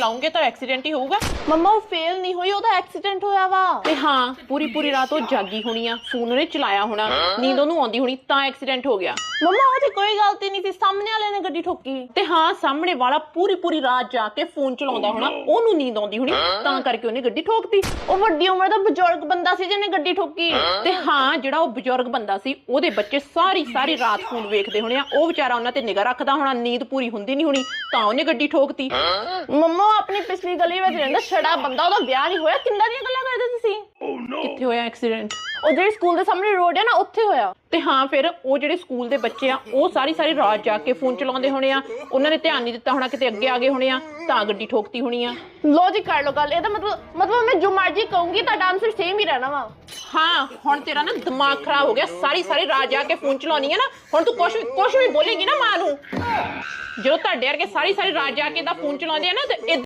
ਚਲਾਉਂਗੇ ਤਾਂ ਐਕਸੀਡੈਂਟ ਹੀ ਹੋਊਗਾ। ਮੰਮਾ ਉਹ ਫੇਲ ਨਹੀਂ ਹੋਈ ਉਹਦਾ ਐਕਸੀਡੈਂਟ ਹੋਇਆ ਵਾ। ਤੇ ਹਾਂ ਪੂਰੀ ਪੂਰੀ ਰਾਤ ਉਹ ਜਾਗੀ ਹੋਣੀ ਆ ਫੋਨ ਉਹਨੇ ਚਲਾਇਆ ਹੋਣਾ ਨੀਂਦ ਉਹਨੂੰ ਆਉਂਦੀ ਹੋਣੀ ਤਾਂ ਐਕਸੀਡੈਂਟ ਹੋ ਗਿਆ। ਮੰਮਾ ਉਹਦੀ ਕੋਈ ਗਲਤੀ ਨਹੀਂ ਸੀ ਸਾਹਮਣੇ ਵਾਲੇ ਨੇ ਗੱਡੀ ਠੋਕੀ। ਤੇ ਹਾਂ ਸਾਹਮਣੇ ਵਾਲਾ ਪੂਰੀ ਪੂਰੀ ਰਾਤ ਜਾ ਕੇ ਫੋਨ ਚਲਾਉਂਦਾ ਹੋਣਾ ਉਹਨੂੰ ਨੀਂਦ ਆਉਂਦੀ ਹੋਣੀ ਤਾਂ ਕਰਕੇ ਉਹਨੇ ਗੱਡੀ ਠੋਕਤੀ। ਉਹ ਵੱਡੀ ਉਮਰ ਦਾ ਬਜ਼ੁਰਗ ਬੰਦਾ ਸੀ ਜਿਹਨੇ ਗੱਡੀ ਠੋਕੀ। ਤੇ ਹਾਂ ਜਿਹੜਾ ਉਹ ਬਜ਼ੁਰਗ ਬੰਦਾ ਸੀ ਉਹਦੇ ਬੱਚੇ ਸਾਰੀ ਸਾਰੀ ਰਾਤ ਫੋਨ ਵੇਖਦੇ ਹੋਣੇ ਆ ਉਹ ਵਿਚਾਰਾ ਉਹਨਾਂ ਤੇ ਨਿਗਾਹ ਰੱਖਦਾ ਹੋਣਾ ਨੀਂਦ ਪੂਰੀ ਹੁੰਦੀ ਨਹੀਂ ਹੋਣੀ ਤਾਂ ਉਹਨੇ ਗੱਡੀ ਠੋਕਤੀ। ਮੰਮਾ ਪਿਛਲੀ ਗਲੀ ਵਿੱਚ ਰਹਿੰਦਾ ਛੜਾ ਬੰਦਾ ਉਹਦਾ ਵਿਆਹ ਨਹੀਂ ਹੋਇਆ। ਕਿੰਨਾ ਦੀਆਂ ਗੱਲਾਂ ਕਰਦੇ ਤੁਸੀਂ? ਕਿੱਥੇ ਹੋਇਆ ਐਕਸੀਡੈਂਟ ਉਹ ਜਿਹੜੀ ਸਕੂਲ ਦੇ ਸਾਹਮਣੇ ਰੋਡ ਹੈ ਨਾ ਉੱਥੇ ਹੋਇਆ। ਤੇ ਹਾਂ ਫਿਰ ਉਹ ਜਿਹੜੇ ਸਕੂਲ ਦੇ ਬੱਚੇ ਆ ਉਹ ਸਾਰੀ ਸਾਰੀ ਰਾਤ ਜਾ ਕੇ ਫੋਨ ਚਲਾਉਂਦੇ ਹੋਣੇ ਆ। ਉਹਨਾਂ ਨੇ ਧਿਆਨ ਨਹੀਂ ਦਿੱਤਾ ਹੋਣਾ ਕਿਤੇ ਅੱਗੇ ਆ ਗਏ ਹੋਣੇ ਆ ਤਾਂ ਗੱਡੀ ਠੋਕਤੀ ਹੋਣੀ ਆ। ਲੋ ਜੀ ਕਰ ਲੋ ਗੱਲ। ਇਹਦਾ ਮਤਲਬ ਮਤਲਬ ਮੈਂ ਜੋ ਮਰਜ਼ੀ ਕਹੂੰਗੀ ਤੁਹਾਡਾ ਆਨਸਰ ਸੇਮ ਹੀ ਰਹਿਣਾ ਵਾ। ਹਾਂ ਹੁਣ ਤੇਰਾ ਨਾ ਦਿਮਾਗ ਖਰਾਬ ਹੋ ਗਿਆ। ਸਾਰੀ ਸਾਰੀ ਰਾਤ ਜਾ ਕੇ ਫੋਨ ਚਲਾਉਣੀ ਆ ਨਾ ਹੁਣ ਤੂੰ ਕੁਛ ਵੀ ਕੁਛ ਵੀ ਬੋਲੇਗੀ ਨਾ ਮਾਂ ਨੂੰ। ਜਦੋਂ ਤੁਹਾਡੇ ਵਰਗੇ ਸਾਰੀ ਸਾਰੀ ਰਾਤ ਜਾ ਕੇ ਦਾ ਫੋਨ ਚਲਾਉਂਦੇ ਆ ਨਾ ਤੇ